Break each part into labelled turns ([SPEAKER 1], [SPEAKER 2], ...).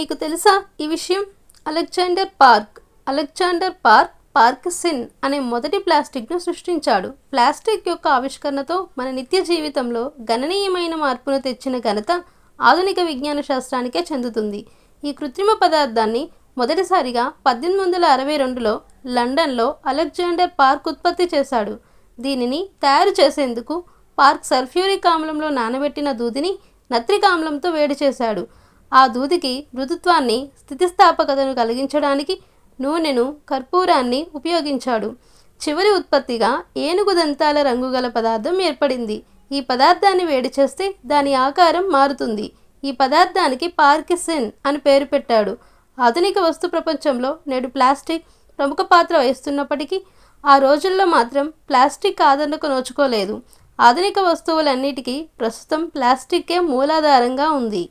[SPEAKER 1] మీకు తెలుసా ఈ విషయం? Alexander Parkes Alexander Parkes Parkesine అనే మొదటి ప్లాస్టిక్ను సృష్టించాడు. ప్లాస్టిక్ యొక్క ఆవిష్కరణతో మన నిత్య జీవితంలో గణనీయమైన మార్పును తెచ్చిన ఘనత ఆధునిక విజ్ఞాన శాస్త్రానికే చెందుతుంది. ఈ కృత్రిమ పదార్థాన్ని మొదటిసారిగా పద్దెనిమిది వందల అరవై రెండులో లండన్లో అలెగ్జాండర్ పార్క్ ఉత్పత్తి చేశాడు. దీనిని తయారు చేసేందుకు పార్క్ సల్ఫ్యూరిక్ ఆమ్లంలో నానబెట్టిన దూదిని నత్రిక ఆమ్లంతో వేడి చేశాడు. ఆ దూదికి మృదుత్వాన్ని స్థితిస్థాపకతను కలిగించడానికి నూనెను కర్పూరాన్ని ఉపయోగించాడు. చివరి ఉత్పత్తిగా ఏనుగు దంతాల రంగు గల పదార్థం ఏర్పడింది. ఈ పదార్థాన్ని వేడి చేస్తే దాని ఆకారం మారుతుంది. ఈ పదార్థానికి పార్కిసిన్ అని పేరు పెట్టాడు. ఆధునిక వస్తు ప్రపంచంలో నేడు ప్లాస్టిక్ ప్రముఖ పాత్ర వహిస్తున్నప్పటికీ ఆ రోజుల్లో మాత్రం ప్లాస్టిక్ ఆదరణకు నోచుకోలేదు. ఆధునిక వస్తువులన్నిటికీ ప్రస్తుతం ప్లాస్టిక్కే మూలాధారంగా ఉంది.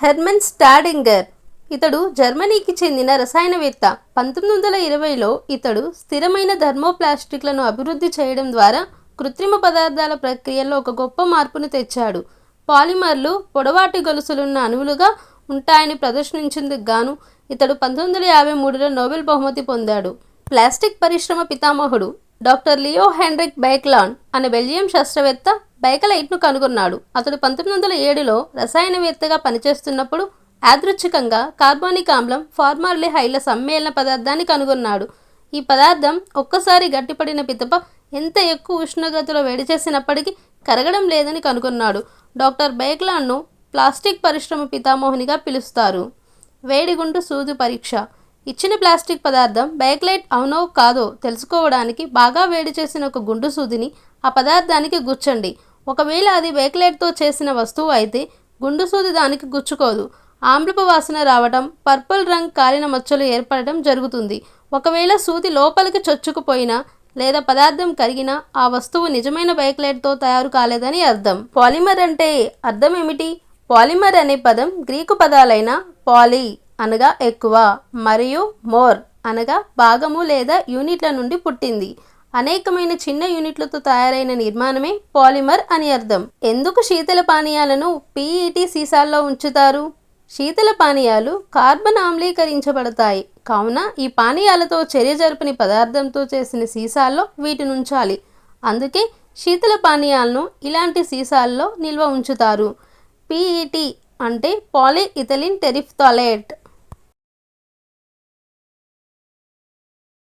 [SPEAKER 1] Hermann Staudinger. ఇతడు జర్మనీకి చెందిన రసాయనవేత్త. పంతొమ్మిది వందల ఇరవైలో ఇతడు స్థిరమైన థర్మోప్లాస్టిక్లను అభివృద్ధి చేయడం ద్వారా కృత్రిమ పదార్థాల ప్రక్రియలో ఒక గొప్ప మార్పును తెచ్చాడు. పాలిమర్లు పొడవాటి గొలుసులున్న అణువులుగా ఉంటాయని ప్రదర్శించేందుకు గాను ఇతడు పంతొమ్మిది వందల యాభై మూడులో నోబెల్ బహుమతి పొందాడు. ప్లాస్టిక్ పరిశ్రమ పితామహుడు డాక్టర్ లియో హెన్రిక్ బైక్లాన్ అనే బెల్జియం శాస్త్రవేత్త బైకలైట్ను కనుగొన్నాడు. అతడు పంతొమ్మిది వందల ఏడులో రసాయనవేత్తగా పనిచేస్తున్నప్పుడు యాదృచ్ఛికంగా కార్బోనిక్ ఆమ్లం ఫార్మాల్డిహైడ్ల సమ్మేళన పదార్థాన్ని కనుగొన్నాడు. ఈ పదార్థం ఒక్కసారి గట్టిపడిన పితప ఎంత ఎక్కువ ఉష్ణోగ్రతలో వేడి చేసినప్పటికీ కరగడం లేదని కనుగొన్నాడు. డాక్టర్ బైక్లాన్ను ప్లాస్టిక్ పరిశ్రమ పితామోహునిగా పిలుస్తారు. వేడిగుండు సూది పరీక్ష. ఇచ్చిన ప్లాస్టిక్ పదార్థం బేక్లైట్ అవునో కాదో తెలుసుకోవడానికి బాగా వేడి చేసిన ఒక గుండు సూదిని ఆ పదార్థానికి గుచ్చండి. ఒకవేళ అది బేక్లైట్తో చేసిన వస్తువు అయితే గుండు సూది దానికి గుచ్చుకోదు. ఆమ్లపు వాసన రావడం పర్పుల్ రంగ్ కాలిన మచ్చలు ఏర్పడటం జరుగుతుంది. ఒకవేళ సూది లోపలికి చొచ్చుకుపోయినా లేదా పదార్థం కరిగినా ఆ వస్తువు నిజమైన బైక్లైట్తో తయారు కాలేదని అర్థం. పాలిమర్ అంటే అర్థం ఏమిటి? పాలిమర్ అనే పదం గ్రీకు పదాలైన పాలీ అనగా ఎక్కువ మరియు మోర్ అనగా భాగము లేదా యూనిట్ల నుండి పుట్టింది. అనేకమైన చిన్న యూనిట్లతో తయారైన నిర్మాణమే పాలిమర్ అని అర్థం. ఎందుకు శీతల పానీయాలను పీఈటీ సీసాల్లో ఉంచుతారు? శీతల పానీయాలు కార్బన్ ఆమ్లీకరించబడతాయి. కావున ఈ పానీయాలతో చర్య జరుపని పదార్థంతో చేసిన సీసాల్లో వీటిని ఉంచాలి. అందుకే శీతల పానీయాలను ఇలాంటి సీసాల్లో నిల్వ ఉంచుతారు. పీఈటీ అంటే పాలీ ఇథలిన్ టెరిఫ్థాలేట్.